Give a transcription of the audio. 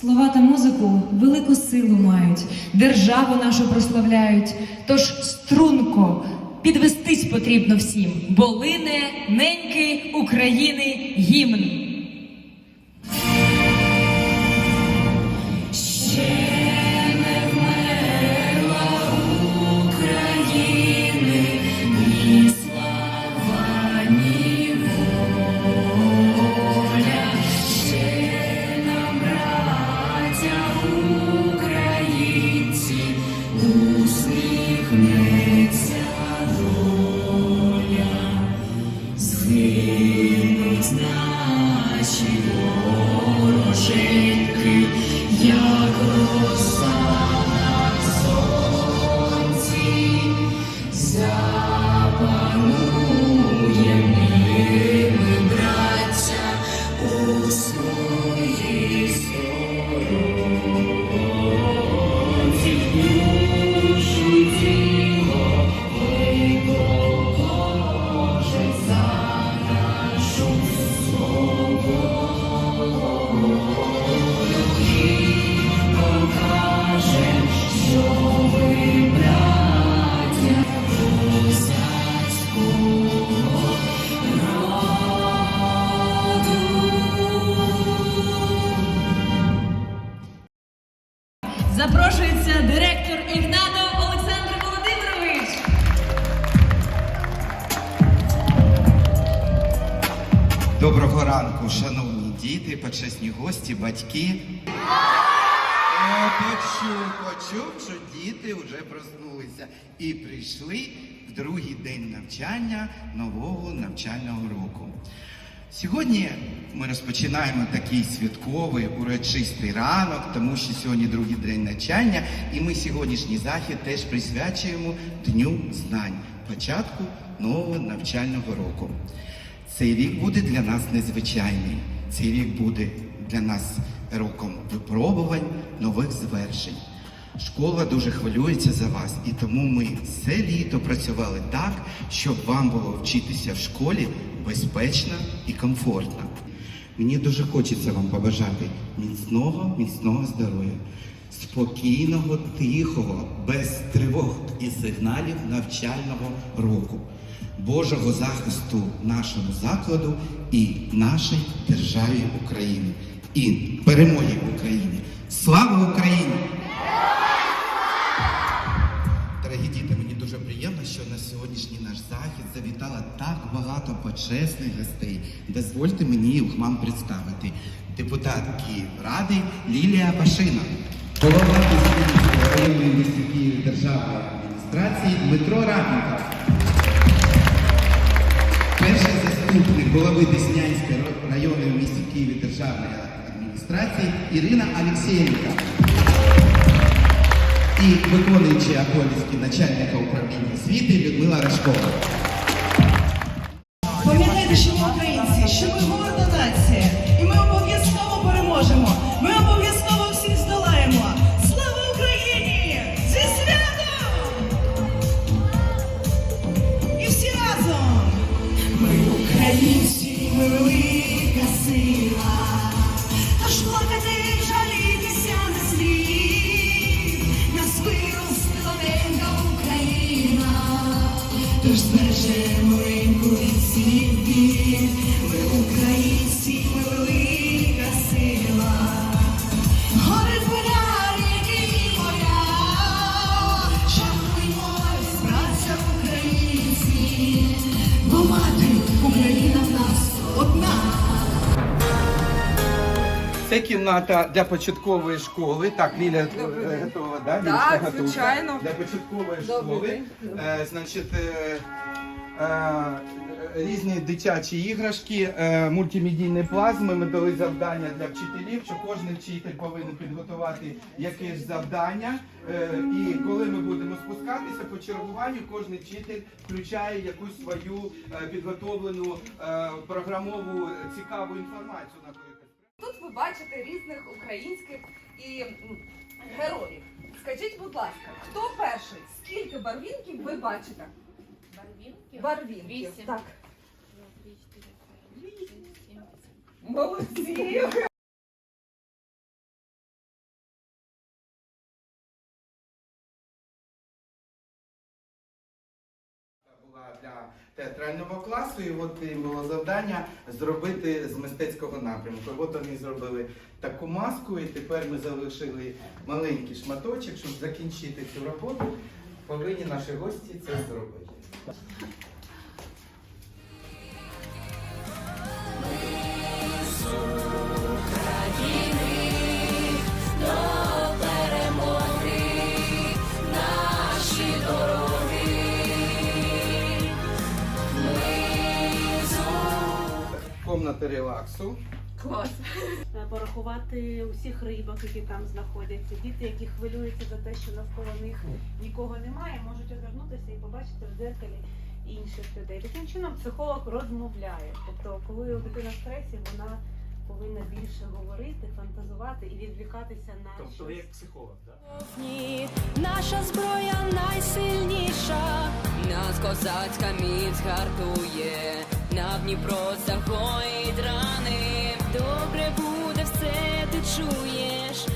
Слова та музику велику силу мають, державу нашу прославляють. Тож струнко підвестись потрібно всім, бо лине неньки України гімн. see you. Доброго ранку, шановні діти, почесні гості, батьки. Почув, почув, що діти вже проснулися і прийшли в другий день навчання нового навчального року. Сьогодні ми розпочинаємо такий святковий урочистий ранок, тому що сьогодні другий день навчання, і ми сьогоднішній захід теж присвячуємо Дню знань, початку нового навчального року. Цей рік буде для нас незвичайний. Цей рік буде для нас роком випробувань, нових звершень. Школа дуже хвилюється за вас, і тому ми все літо працювали так, щоб вам було вчитися в школі безпечно і комфортно. Мені дуже хочеться вам побажати міцного, міцного здоров'я, спокійного, тихого, без тривог і сигналів навчального року, Божого захисту нашому закладу і нашій державі України, і перемоги в Україні. Слава Україні! Дорогі діти, мені дуже приємно, що на сьогоднішній наш захід завітало так багато почесних гостей. Дозвольте мені їх вам представити. Депутат Київради Лілія Пашина, голова Київської районної місті державної адміністрації Дмитро Радников, голови Деснянської районної в місті Києві державної адміністрації Ірина Алексєєнка і виконуючи обов'язки начальника управління освіти Людмила Рашкова. Пам'ятайте, що ми українці, що ми горда українці, ми велика сила. Тож плакати, жалітися не слід. Нас виростила ненька Україна. Тож збережемо ринку від всіх бід. Ми українці, ми Це кімната для початкової школи. Так, Ліля е, готова, да? Так, готова. звичайно. Для початкової Добрий школи. день. Е, значить, е, е, різні дитячі іграшки, е, мультимедійні плазми. Ми дали завдання для вчителів, що кожен вчитель повинен підготувати якесь завдання. Е, і коли ми будемо спускатися по чергуванню, кожен вчитель включає якусь свою е, підготовлену е, програмову цікаву інформацію на ви бачите різних українських і героїв. Скажіть, будь ласка, хто перший? Скільки барвінків ви бачите? Барвінки? Барвінків. Вісім. Так. Вісім. Молодці! Театрального класу, і от було завдання зробити з мистецького напрямку. От вони зробили таку маску, і тепер ми залишили маленький шматочок, щоб закінчити цю роботу. Повинні наші гості це зробити. Комната релаксу. Клас. Е, порахувати усіх рибок, які там знаходяться. Діти, які хвилюються за те, що навколо них нікого немає, можуть озирнутися і побачити в дзеркалі інших людей. Таким чином психолог розмовляє. Тобто, коли дитина в стресі, вона повинна більше говорити, фантазувати і відвлікатися на Тобто ви щось. як психолог, так? Ні, наша зброя найсильніша. Нас козацька міць гартує, на Дніпро загоїть рани. Добре буде все, ти чуєш.